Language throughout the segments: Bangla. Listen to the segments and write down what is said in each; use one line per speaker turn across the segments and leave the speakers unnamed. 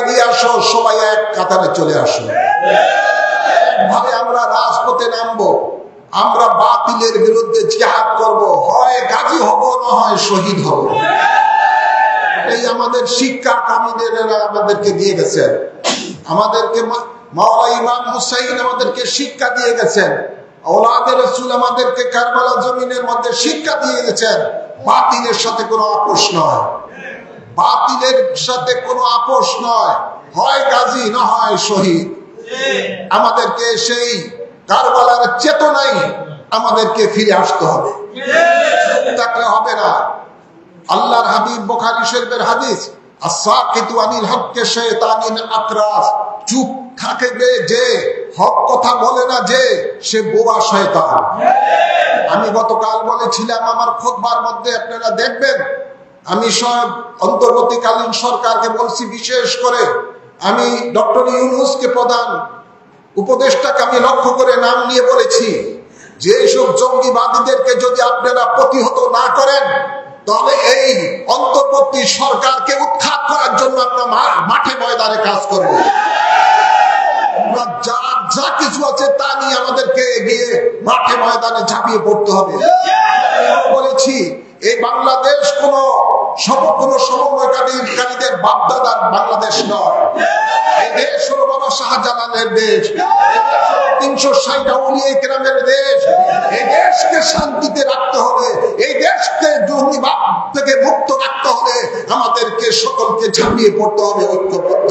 এগিয়ে আসো, সবাই এক কাতারে চলে আসো। ভাবে আমরা রাজপথে নামবো। আমরা বাতিলের বিরুদ্ধে জিহাদ করব। হয় গাজী হব, না হয় শহীদ হব। এই আমাদের শিক্ষা কামীদের আমাদেরকে দিয়ে গেছেন আমাদেরকে মাওলা ইমাম হুসাইন আমাদেরকে শিক্ষা দিয়ে গেছেন ওলাদের রসুল আমাদেরকে কারবালা জমিনের মধ্যে শিক্ষা দিয়ে গেছেন বাতিলের সাথে কোনো আপোষ নয়। বাতিলের সাথে কোনো আপোষ নয়। হয় গাজী না হয় শহীদ। আমাদেরকে সেই কারবালার চেতনাই আমাদেরকে ফিরে আসতে হবে। থাকলে হবে না। আল্লাহর হাবিব বোখারি শরীফের হাদিস চুপ যে হক কথা বলে না যে, সে আমি গতকাল বলেছিলাম আমার খোদবার মধ্যে আপনারা দেখবেন আমি সব অন্তর্বর্তীকালীন সরকারকে বলছি বিশেষ করে আমি ডক্টর ইউনুসকে প্রধান উপদেষ্টাকে আমি লক্ষ্য করে নাম নিয়ে বলেছি, যে সব জঙ্গিবাদীদেরকে যদি আপনারা প্রতিহত না করেন, তাহলে এই অন্তর্বর্তী সরকারকে উৎখাত করার জন্য আপনার মাঠে ময়দানে কাজ করব আমরা যা যা কিছু আছে তা নিয়ে আমাদেরকে এগিয়ে মাঠে ময়দানে ঝাঁপিয়ে পড়তে হবে। বলেছি, এই বাংলাদেশ কোন সম কোন সমন্বয়কারীদের বাপদাদার বাংলাদেশ নয়। দেশ তিনশো গ্রামের দেশ। এই শান্তিতে রাখতে হবে এই দেশকে দুর্নীবাদ থেকে মুক্ত রাখতে হবে আমাদেরকে সকলকে ঝাঁপিয়ে পড়তে হবে ঐক্যবদ্ধ।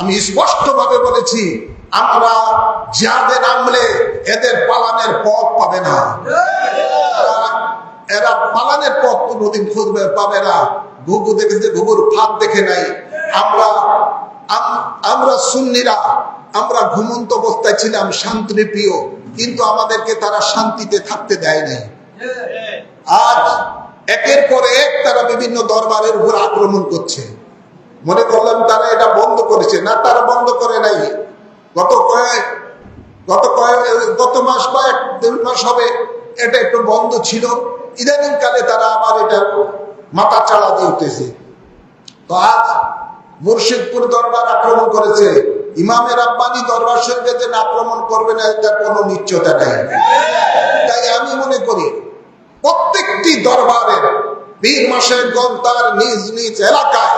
আমি স্পষ্ট ভাবে বলেছি, আমরা যাদের নামলে এদের পালানের পথ পাবে না। পালানের পথ কোনোদিন খুঁজবে, পাবে না। ঘুঘু দেখেছে, ঘুঘুর ফাঁদ দেখে নাই। আমরা আমরা সুন্নিরা, আমরা ঘুমন্ত অবস্থায় ছিলাম শান্তি প্রিয়, কিন্তু আমাদেরকে তারা শান্তিতে থাকতে দেয় নাই। আজ একের পর এক তারা বিভিন্ন দরবারের উপর আক্রমণ করছে। মনে করলাম তারা এটা বন্ধ করেছে। না, তারা বন্ধ করে নাই। গত কয়েক গত কয়েক, গত মাস কয়েক, দেড় মাস হবে। এটা একটু বন্ধ ছিল। ইদানিং কালে তারা আবার এটা মাথা চালা উঠেছে তো আজ মুর্শিদপুর দরবার আক্রমণ করেছে। ইমামের আব্বানি দরবার শরীফে যে আক্রমণ করবে না, এটা কোনো নিশ্চয়তা নাই। তাই আমি মনে করি, প্রত্যেকটি দরবারের বীর মাসের তার নিজ নিজ এলাকায়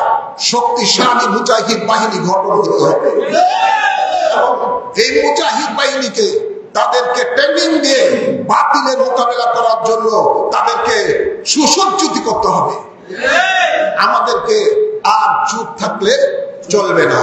শক্তিশালী মুজাহিদ বাহিনী গঠন করতে হবে। এবং এই মুজাহিদ বাহিনীকে তাদেরকে ট্রেনিং দিয়ে বাতিলের মোকাবেলা করার জন্য তাদেরকে সুসজ্জিত করতে হবে। আমাদেরকে আর চুপ থাকলে চলবে না।